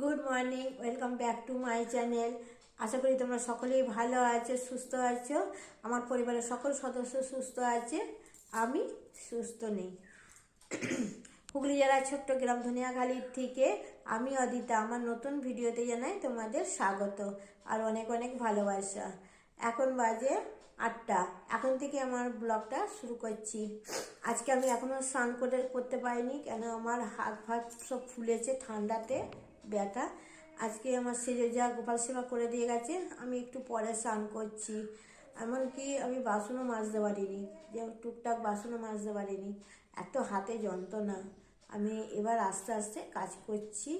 Good morning welcome back to my channel আশা করি তোমরা সকলেই ভালো আছো, সুস্থ আছো। আমার পরিবারের সকল সদস্য সুস্থ আছে, আমি সুস্থ নেই। হুগলি জেলার ছোট্ট গ্রাম ধনিয়াখালীর থেকে আমি অদিতা, আমার নতুন ভিডিওতে জানাই তোমাদের স্বাগত আর অনেক অনেক ভালোবাসা। এখন বাজে আটটা। এখন থেকে আমার ব্লগটা শুরু করছি। আজকে আমি এখনও স্নান করে করতে পারিনি, কেন আমার হাত ফাত সব ফুলেছে ঠান্ডাতে। ব্যথা আজকে আমার সেজে যা গোপাল সেবা করে দিয়ে গেছে, আমি একটু পরে স্নান করছি। এমনকি আমি বাসনও মাজতে পারিনি যে টুকটাক বাসনও মাজতে পারিনি। এত হাতে যন্ত্রণা। আমি এবার আস্তে আস্তে কাজ করছি।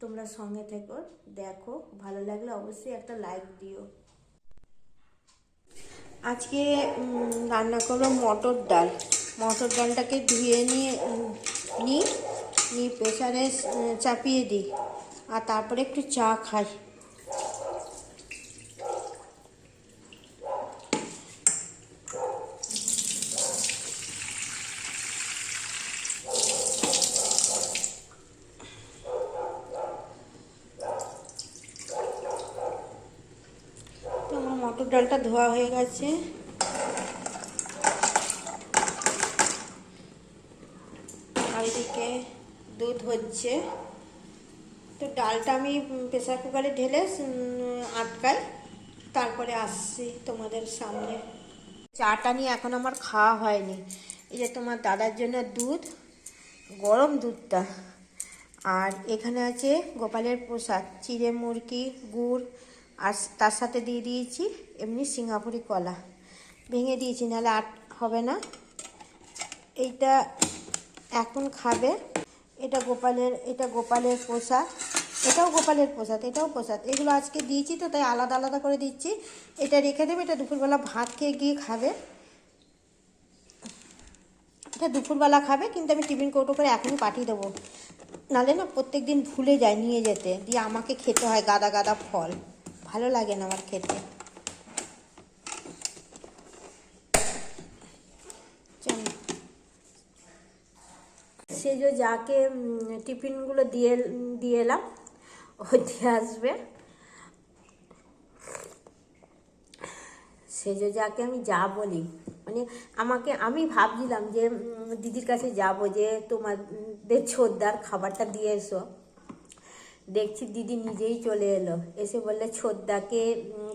তোমরা সঙ্গে থেকো, দেখো, ভালো লাগলে অবশ্যই একটা লাইক দিও। আজকে রান্না করব মটর ডাল। মটর ডালটাকে ধুয়ে নিয়ে নিই, নিয়ে প্রেশারে চাপিয়ে দিই। আর তারপরে একটু চা খাই। মটর ডালটা ধোয়া হয়ে গেছে। আর এদিকে দুধ হচ্ছে। তো ডালটা আমি প্রেসার কুকারে ঢেলে আটকাই, তারপরে আসছি তোমাদের সামনে। চাটা নিয়ে এখন আমার খাওয়া হয়নি। এই যে তোমার দাদার জন্য দুধ, গরম দুধটা। আর এখানে আছে গোপালের প্রসাদ, চিড়ে মুরগি, গুড়, আর তার সাথে দিয়ে দিয়েছি এমনি সিঙ্গাপুরি কলা। ভেঙে দিয়েছি, নাহলে আট হবে না। এইটা এখন খাবে। এটা গোপালের এটা গোপালের প্রসাদ, এটাও গোপালের প্রসাদ, এটাও প্রসাদ। এগুলো আজকে দিয়েছি তো, তাই আলাদা আলাদা করে দিচ্ছি। এটা রেখে দেবে, এটা দুপুরবেলা ভাত খেয়ে গিয়ে খাবে। এটা দুপুরবেলা খাবে, কিন্তু আমি টিফিন কৌটো করে এখনই পাঠিয়ে দেবো। নালে না প্রত্যেক দিন ভুলে যায় নিয়ে যেতে, দিয়ে আমাকে খেতে হয় গাদা গাদা ফল। ভালো লাগে না আমার খেতে চলো সে যে যাকে টিফিনগুলো দিয়ে দিয়ে এলাম, ও দিয়ে আসবে। সে যে যাকে আমি যা বলি মানে আমাকে, আমি ভাবছিলাম যে দিদির কাছে যাব যে তোমাদের ছোদ্দার খাবারটা দিয়ে এসো। দেখছি দিদি নিজেই চলে এলো। এসে বললে, ছোদ্দাকে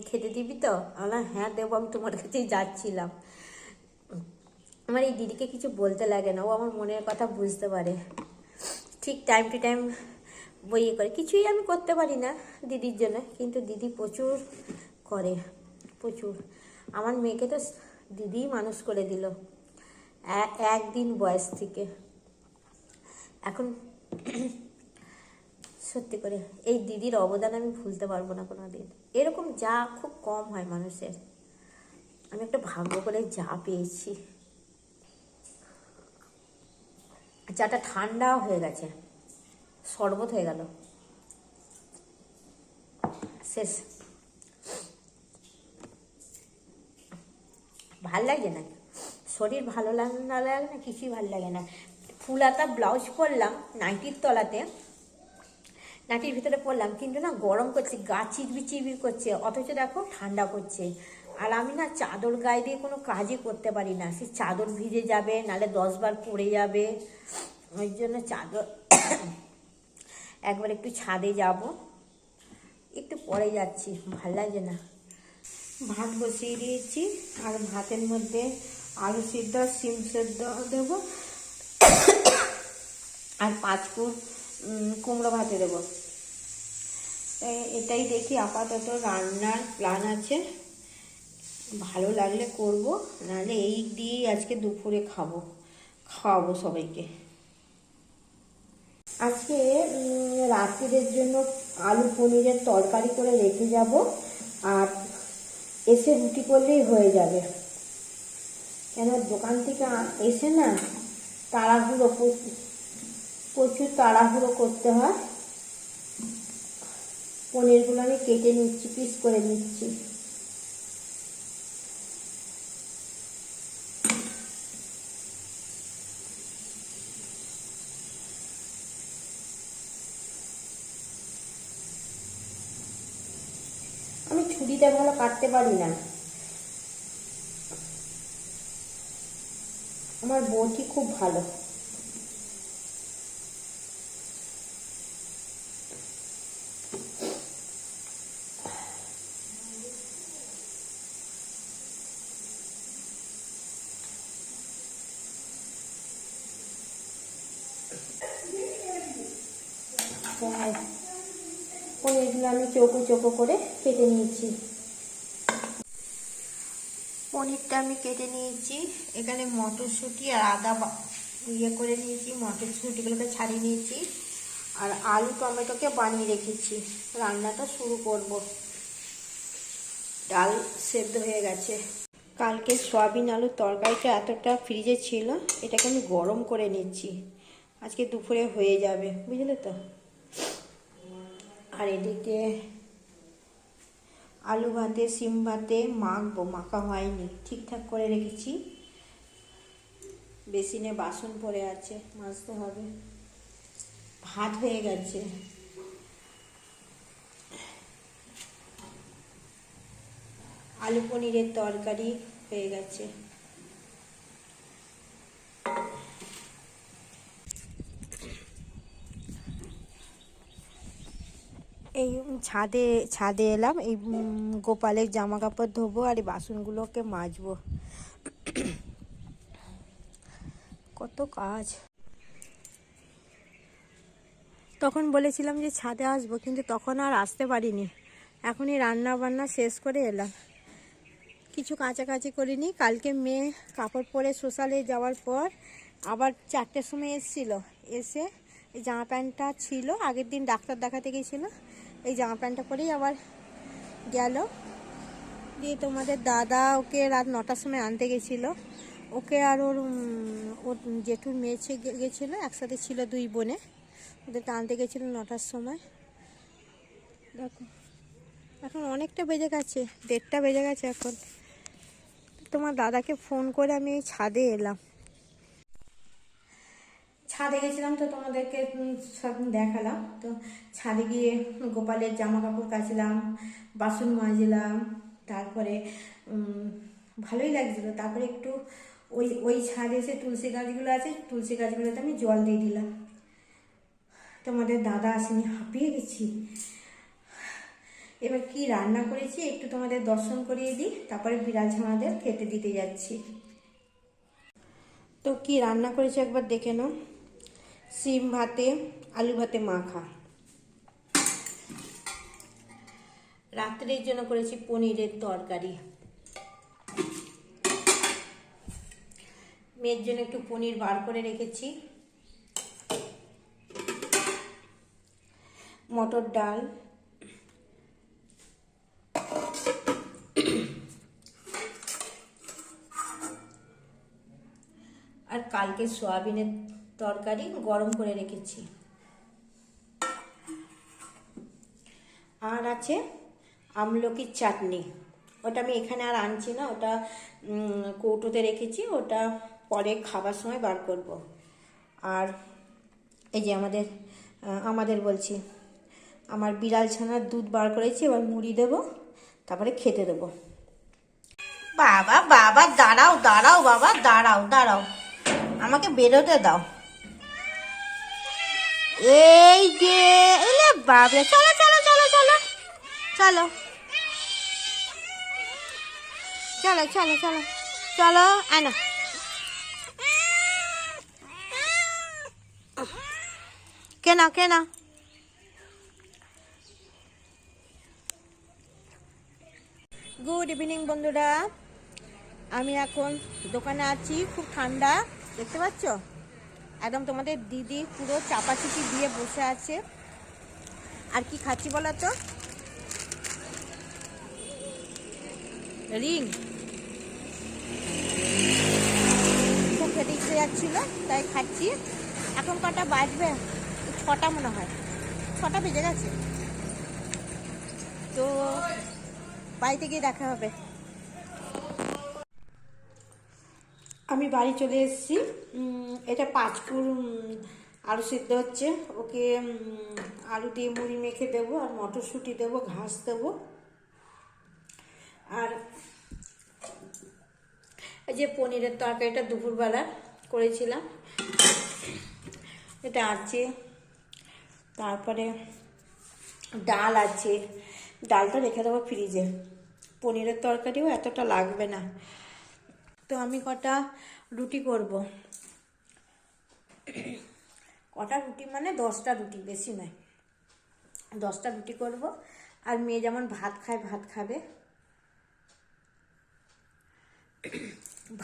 খেতে দিবি তো? আমরা হ্যাঁ দেবো, আমি তোমার কাছেই যাচ্ছিলাম। আমার এই দিদিকে কিছু বলতে লাগে না, ও আমার মনের কথা বুঝতে পারে। ঠিক টাইম টু টাইম বইয়ে করে। কিছুই আমি করতে পারি না দিদির জন্য, কিন্তু দিদি প্রচুর করে, প্রচুর। আমার মেয়েকে তো দিদিই মানুষ করে দিল একদিন বয়স থেকে। এখন সত্যি করে, এই দিদির অবদান আমি ভুলতে পারব না কোনো দিন এরকম যা খুব কম হয় মানুষের। আমি একটা ভাগ্য করে যা পেয়েছি। চাটা ঠান্ডা হয়ে গেছে, শরবত হয়ে গেল। শেষ। ভালো লাগে না? শরীর ভালো লাগে না লাগে না কিছুই ভালো লাগে না। ফুলাতা ব্লাউজ পরলাম নাইটির তলাতে, নাইটির ভিতরে পরলাম, কিন্তু না গরম করছে, গা চিরবি চিরবির করছে, অথচ দেখো ঠান্ডা করছে। আর আমি না চাদর গায়ে দিয়ে কোনো কাজই করতে পারি না। সে চাদর ভিজে যাবে নালে দশবার পড়ে যাবে। ওই জন্য চাদর একবার একটু ছাদে যাব। একটু পরে যাচ্ছি, ভালো লাগছে না। ভাত বসিয়ে দিয়েছি, আর ভাতের মধ্যে আলু সিদ্ধ সিম সেদ্ধ দেবো। আর পাঁচকুট কুমড়ো ভাতে দেবো। এটাই দেখি আপাতত রান্নার প্ল্যান আছে। ভালো লাগলে করব, নাহলে এই দিয়েই আজকে দুপুরে খাব, খাওয়াবো সবাইকে। আজকে রাত্রিদের জন্য আলু পনিরের তরকারি করে রেখে যাব, আর এসে রুটি করলেই হয়ে যাবে। কেন দোকান থেকে এসে না তাড়াহুড়ো প্রচুর তাড়াহুড়ো করতে হয়। পনিরগুলো আমি কেটে নিচ্ছি, পিস করে নিচ্ছি। ছুরিটা ভালো কাটতে পারি না। আমার বউটি খুব ভালো। আর পনিরগুলো আমি চৌকো চৌকো করে কেটে নিয়েছি। পনিরটা আমি কেটে নিয়েছি। এখানে মটরশুঁটি আর আদা ইয়ে করে নিয়েছি, মটরশুঁটিগুলোকে ছাড়িয়ে নিয়েছি। আর আলু টমেটোকে বানিয়ে রেখেছি। রান্নাটা শুরু করব। ডাল সেদ্ধ হয়ে গেছে। কালকে সয়াবিন আলুর তরকারিটা এতটা ফ্রিজে ছিল, এটাকে আমি গরম করে নিচ্ছি। আজকে দুপুরে হয়ে যাবে, বুঝলে তো? আর এদিকে আলু ভাতে, সিম ভাতে মাখবো মাখা হয়নি। ঠিকঠাক করে রেখেছি। বেসিনে বাসন পড়ে আছে, মাজতে হবে। ভাত হয়ে গেছে। আলু পনিরের তরকারি হয়ে গেছে এই ছাদে ছাদে এলাম। এই গোপালের জামা কাপড় ধোবো আর এই বাসনগুলোকে মাজবো। কত কাজ। তখন বলেছিলাম যে ছাদে আসব, কিন্তু তখন আর আসতে পারিনি। এখনই রান্না বান্না শেষ করে এলাম। কিছু কাছাকাছি করিনি। কালকে মেয়ে কাপড় পরে সোশ্যালে যাওয়ার পর আবার চারটের সময় এসেছিল। এসে এই জামা প্যান্টটা ছিল, আগের দিন ডাক্তার দেখাতে গেছিল। এই জামা প্যান্টটা পরেই আবার গেল। দিয়ে তোমাদের দাদা ওকে রাত নটার সময় আনতে গেছিল। ওকে আর ওর ওর জেঠুর মেয়ে গেছিল, একসাথে ছিল দুই বোনে। ওদেরকে আনতে গেছিল নটার সময়। দেখো, এখন অনেকটা বেজে গেছে, দেড়টা বেজে গেছে এখন। তোমার দাদাকে ফোন করে আমি এই ছাদে এলাম। ছাদে গেছিলাম তো তোমাদেরকে সব দেখালাম। তো ছাদে গিয়ে গোপালের জামা কাপড় কাচলাম, বাসন মাজলাম, তারপরে ভালোই লাগছিল। তারপরে একটু ওই ওই ছাদে এসে তুলসী গাছগুলো আছে, তুলসী গাছগুলোতে আমি জল দিয়ে দিলাম। তোমাদের দাদা আসেনি, হাঁপিয়ে গেছি। এবার কি রান্না করেছি একটু তোমাদের দর্শন করিয়ে দিই, তারপরে বিড়াল ছানাদের খেতে দিতে যাচ্ছি। তো কি রান্না করেছি একবার দেখে নাও। সিম ভাতে, আলু ভাতে মাখা। রাত্রের জন্য করেছি পনিরের তরকারি। মেয়ের জন্য একটু পনির বার করে রেখেছি। মটর ডাল। আর কালকে সোয়াবিনের তরকারি গরম করে রেখেছি। আর আছে আমলকির চাটনি। ওটা আমি এখানে আর আনছি না, ওটা কৌটোতে রেখেছি, ওটা পরে খাবার সময় বার করব। আর এই যে আমাদের আমাদের বলছি, আমার বিড়াল ছানার দুধ বার করেছি, এবার মুড়ি দেবো, তারপরে খেতে দেবো। বাবা বাবা, দাঁড়াও দাঁড়াও, বাবা, দাঁড়াও দাঁড়াও, আমাকে বেরোতে দাও। এই যে এলে বাবরে চলো চলো চলো চলো চলো। চলো চলো চলো চলো আনো কেন কেন। গুড ইভিনিং বন্ধুরা। আমি এখন দোকানে আছি, খুব ঠান্ডা, দেখতে পাচ্ছ? একদম তোমাদের দিদি পুরো চাপাচুপি দিয়ে বসে আছে। আর কি খাচ্ছি বলো তো? রিং। খুব খেতে ইচ্ছে যাচ্ছিল, তাই খাচ্ছি। এখন কটা বাজবে? ছটা মনে হয়। ছটা বেজে গেছে। তো বাড়িতে গিয়ে দেখা হবে। আমি বাড়ি চলে এসেছি। এটা পাঁচকুর আলু সিদ্ধ হচ্ছে। ওকে আলু দিয়ে মুড়ি মেখে দেবো আর মটরশুঁটি দেবো, ঘাস দেবো। আর যে পনিরের তরকারিটা দুপুরবেলা করেছিলাম। এটা আছে। তারপরে ডাল আছে। ডালটা রেখে দেবো ফ্রিজে। পনিরের তরকারিও এতটা লাগবে না। তো আমি কটা রুটি করব। কটা রুটি মানে দশটা রুটি, বেশি নয়। দশটা রুটি করব। আর মেয়ে যেমন ভাত খায়, ভাত খাবে।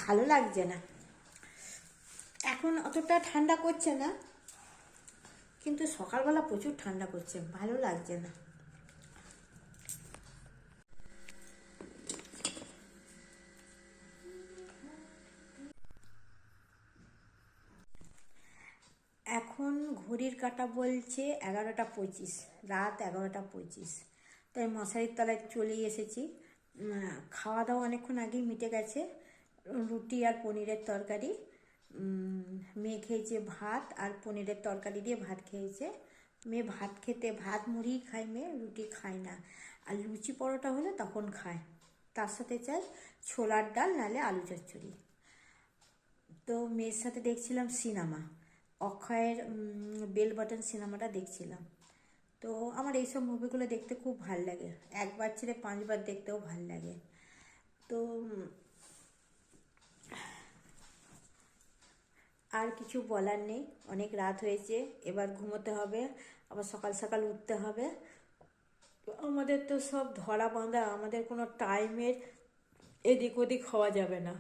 ভালো লাগছে না। এখন অতটা ঠান্ডা করছে না, কিন্তু সকালবেলা প্রচুর ঠান্ডা করছে, ভালো লাগছে না এখন ঘড়ির কাটা বলছে এগারোটা পঁচিশ, রাত এগারোটা পঁচিশ। তাই মশারির তলায় চলে এসেছি। খাওয়া দাওয়া অনেকক্ষণ আগেই মিটে গেছে। রুটি আর পনিরের তরকারি। মেয়ে খেয়েছে ভাত আর পনিরের তরকারি দিয়ে ভাত খেয়েছে। মেয়ে ভাত খেতে ভাত মুড়ি খায়, মেয়ে রুটি খায় না। আর লুচি পরোটা হলে তখন খায়। তার সাথে চাই ছোলার ডাল, নালে আলু চচ্চড়ি। তো মেয়ের সাথে দেখছিলাম সিনেমা। অক্ষয়ের বেল বাটন সিনেমাটা দেখছিলাম। তো আমার এইসব মুভিগুলো দেখতে খুব ভালো লাগে। একবার ছেড়ে পাঁচবার দেখতেও ভালো লাগে। তো আর কিছু বলার নেই। অনেক রাত হয়েছে, এবার ঘুমোতে হবে, আবার সকাল সকাল উঠতে হবে। আমাদের তো সব ধরা বাঁধা, আমাদের কোনো টাইমের এদিক ওদিক হওয়া যাবে না।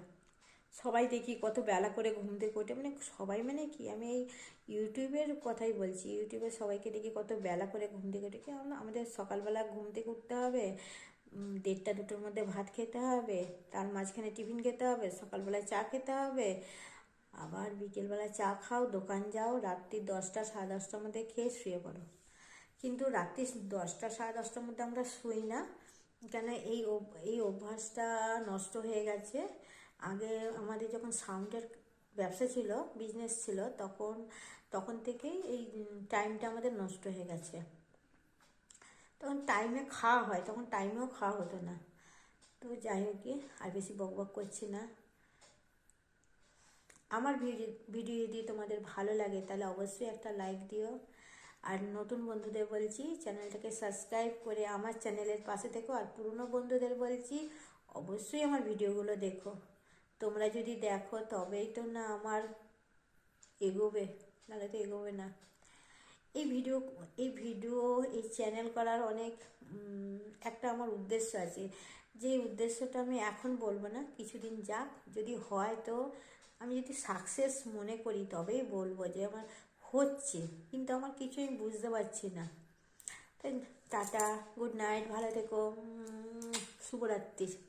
সবাই দেখি কত বেলা করে ঘুম থেকে ওঠে মানে সবাই মানে কি, আমি এই ইউটিউবের কথাই বলছি, ইউটিউবে সবাইকে দেখি কত বেলা করে ঘুম থেকে ওঠে কি আমাদের সকালবেলা ঘুম থেকে উঠতে হবে দেড়টা দুটোর মধ্যে ভাত খেতে হবে, তার মাঝখানে টিফিন খেতে হবে, সকালবেলায় চা খেতে হবে, আবার বিকেলবেলা চা খাও, দোকান যাও, রাত্রি দশটা, সাড়ে দশটার মধ্যে খেয়ে শুয়ে পড়ো। কিন্তু রাত্রি দশটা, সাড়ে দশটার মধ্যে আমরা শুই না, কেন এই এই অভ্যাসটা নষ্ট হয়ে গেছে। আগে আমাদের যখন সাউন্ডের ব্যবসা ছিল বিজনেস ছিল, তখন তখন থেকেই এই টাইমটা আমাদের নষ্ট হয়ে গেছে। তখন টাইমে খাওয়া হয়, তখন টাইমেও খাওয়া হতো না। তো যাই হোক কি আর বেশি বক বক করছি না। আমার ভিডিও ভিডিও যদি তোমাদের ভালো লাগে, তাহলে অবশ্যই একটা লাইক দিও। আর নতুন বন্ধুদের বলছি, চ্যানেলটাকে সাবস্ক্রাইব করে আমার চ্যানেলের পাশে থেকো। আর পুরনো বন্ধুদের বলছি, অবশ্যই আমার ভিডিওগুলো দেখো। তোমরা যদি দেখো, তবেই তো না আমার এগোবে। নাহলে তো এগোবে না। এই ভিডিও এই ভিডিও, এই চ্যানেল করার অনেক একটা আমার উদ্দেশ্য আছে। যে উদ্দেশ্যটা আমি এখন বলব না, কিছুদিন যাক, যদি হয় তো আমি যদি সাকসেস মনে করি, তবেই বলব যে আমার হচ্ছে। কিন্তু আমার কিছু আমি বুঝতে পারছি না। তাই টাটা গুড নাইট ভালো থেকো। শুভরাত্রি।